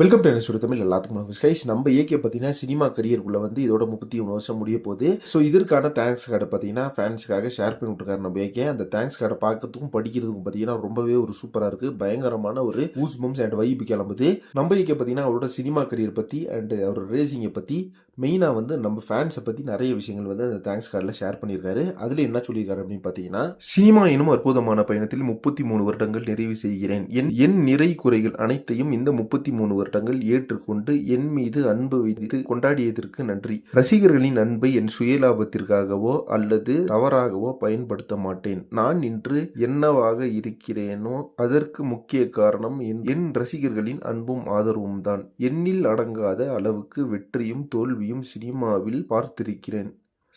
Welcome to என்ன தமிழ் எல்லாத்துக்கும் வணக்கம். கைஸ் நம்ம ஏகே பார்த்தீங்கன்னா சினிமா கரியருக்குள்ள வந்து இதோட முப்பத்தி ஒன்று வருஷம் முடிய போகுது. ஸோ இதற்கான தேங்க்ஸ் கார்டை பார்த்தீங்கன்னா ஃபேன்ஸ்க்காக ஷேர் பண்ணி விட்டுருக்காரு நம்ம ஏகே அந்த தேங்க்ஸ் கார்டை பார்க்கறதுக்கும் படிக்கிறதுக்கும் பார்த்தீங்கன்னா ரொம்பவே ஒரு சூப்பராக இருக்கு. பயங்கரமான ஒரு ஊஸ் பம்ஸ் அண்ட் வைப்பு கிளம்புது. நம்ம ஏகே பார்த்தீங்கன்னா அவரோட சினிமா கரியர் பற்றி அண்ட் அவரோட ரேசிங்கை பற்றி மெயினாக வந்து நம்ம ஃபேன்ஸை பற்றி நிறைய விஷயங்கள் வந்து அந்த தேங்க்ஸ் கார்டில் ஷேர் பண்ணியிருக்காரு. அதில் என்ன சொல்லியிருக்காரு அப்படின்னு பார்த்தீங்கன்னா சினிமா எனும் அற்புதமான பயணத்தில் முப்பத்தி மூணு வருடங்கள் நிறைவு செய்கிறேன். என் என் நிறை குறைகள் அனைத்தையும் இந்த முப்பத்தி மூணு வருடங்கள் ஏற்றுக்கொண்டு என் மீது அன்பு வைத்து கொண்டாடியதற்கு நன்றி. ரசிகர்களின் அன்பை என் சுயலாபத்திற்காகவோ அல்லது தவறாகவோ பயன்படுத்த மாட்டேன். நான் இன்று என்னவாக இருக்கிறேனோ அதற்கு முக்கிய காரணம் என் என் ரசிகர்களின் அன்பும் ஆதரவும் தான் எண்ணில் அடங்காத அளவுக்கு வெற்றியும் ஓவியம் சினிமாவில் பார்த்திருக்கிறேன்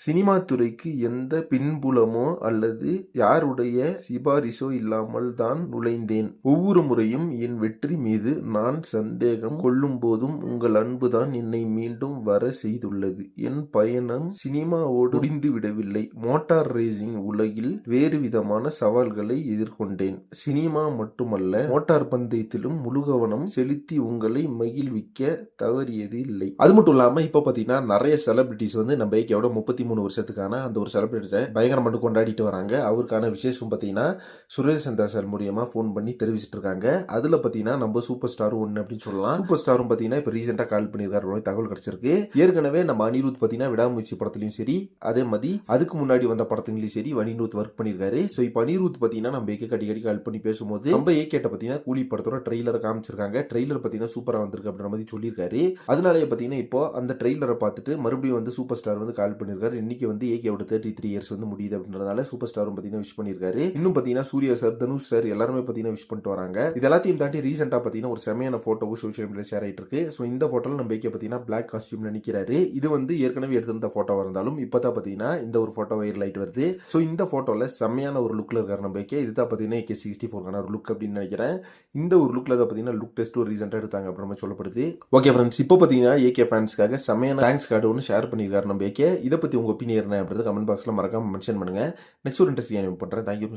சினிமா துறைக்கு எந்த பின்புலமோ அல்லது யாருடைய சிபாரிசோ இல்லாமல் தான் நுழைந்தேன். ஒவ்வொரு முறையும் என் வெற்றி மீது நான் சந்தேகம் கொள்ளும் போதும் உங்கள் அன்புதான் என்னை மீண்டும் வர செய்துள்ளது. என் பயணம் சினிமாவோடு முடிந்து விடவில்லை. மோட்டார் ரேசிங் உலகில் வேறு விதமான சவால்களை எதிர்கொண்டேன். சினிமா மட்டுமல்ல மோட்டார் பந்தயத்திலும் முழுகவனம் செலுத்தி உங்களை மகிழ்விக்க தவறியது இல்லை. அது மட்டும் இல்லாம இப்ப பாத்தீங்கன்னா நிறைய செலிபிரிட்டிஸ் வந்து நம்ம ஐக்கியோட முப்பத்தி மூணு வருஷத்துக்கான அந்த ஒரு செலிப்ரேட்டரை பயங்கரம் மட்டும் கொண்டாடிட்டு வராங்க. அவருக்கான விசேஷம் பார்த்தீங்கன்னா சுரேஷ் சந்தா சார் மூலியமாக ஃபோன் பண்ணி தெரிவிச்சிட்டு இருக்காங்க. அதில் பார்த்தீங்கன்னா நம்ம சூப்பர் ஸ்டார் ஒன்று அப்படின்னு சொல்லலாம். சூப்பர் ஸ்டாரும் பார்த்தீங்கன்னா இப்போ ரீசெண்டாக கால் பண்ணியிருக்காரு. ஒரு தகவல் கிடச்சிருக்கு. ஏற்கனவே நம்ம அனிருத் பார்த்தீங்கன்னா விடாமுயற்சி படத்துலையும் சரி அதே மாதிரி அதுக்கு முன்னாடி வந்த படத்துலையும் சரி அனிருத் ஒர்க் பண்ணியிருக்காரு. ஸோ இப்போ அனிருத் பார்த்தீங்கன்னா நம்ம ஏகே அடிக்கடி கால் பண்ணி பேசும்போது நம்ம ஏகேட்ட பார்த்தீங்கன்னா கூலி படத்தோட ட்ரெய்லரை காமிச்சிருக்காங்க. ட்ரெய்லர் பார்த்தீங்கன்னா சூப்பராக வந்திருக்கு அப்படின்ற மாதிரி சொல்லியிருக்காரு. அதனாலே பார்த்தீங்கன்னா இப்போ அந்த ட்ரெய்லரை பார்த்துட்டு மறுபடியும் வந்து சூப்பர் ஸ்டார் வந்து கால் பண்ணியிருக்காரு. இன்னைக்கு வந்து ஏகேவோட தேர்ட்டி த்ரீ இயர்ஸ் வந்து முடியுது அப்படின்றதுனால சூப்பர் ஸ்டாரும் பார்த்தீங்கன்னா விஷ் பண்ணியிருக்காரு. இன்னும் பார்த்தீங்கன்னா சூர்யா சார் தனுஷ் சார் எல்லாருமே பார்த்தீங்கன்னா விஷ் பண்ணிட்டு வராங்க. இது எல்லாத்தையும் தாண்டி ரீசெண்டாக பார்த்தீங்கன்னா ஒரு செமையான ஃபோட்டோவும் சோஷியல் மீடியா ஷேர் ஆயிட்டு இருக்கு. ஸோ இந்த ஃபோட்டோவில் நம்ம ஏகே பார்த்தீங்கன்னா பிளாக் காஸ்டியூம்ல நிற்கிறாரு இது வந்து ஏற்கனவே எடுத்திருந்த ஃபோட்டோவாக இருந்தாலும் இப்போ தான் பார்த்தீங்கன்னா இந்த ஒரு ஃபோட்டோ வைரல் ஆயிட்டு வருது. ஸோ இந்த ஃபோட்டோவில் செம்மையான ஒரு லுக்கில் இருக்காரு நம்ம ஏகே இதுதான் பார்த்தீங்கன்னா ஏகே சிக்ஸ்டி ஃபோர்க்கான ஒரு லுக் அப்படின்னு நினைக்கிறேன். இந்த ஒரு லுக்கில் தான் பார்த்தீங்கன்னா லுக் டெஸ்ட் ஒரு ரீசெண்டாக எடுத்தாங்க அப்படின்ற மாதிரி சொல்லப்படுது. ஓகே ஃப்ரெண்ட்ஸ் இப்போ பார்த்தீங்கன்னா ஏகே ஃபேன்ஸ்க்காக செம்மையான தேங்க்ஸ் கார்டு ஒன்று ஷேர் பண்ணியிருக்காரு நம்ம ஏகே இதை பற்றி உங்கள் ஒப்பீனியர் என்ன அப்படின்றத கமெண்ட் பாக்ஸில் மறக்காமல் மென்ஷன் பண்ணுங்கள் நெக்ஸ்ட் ஒரு இன்ட்ரெஸ்ட் பண்ணுறேன் தேங்க்யூ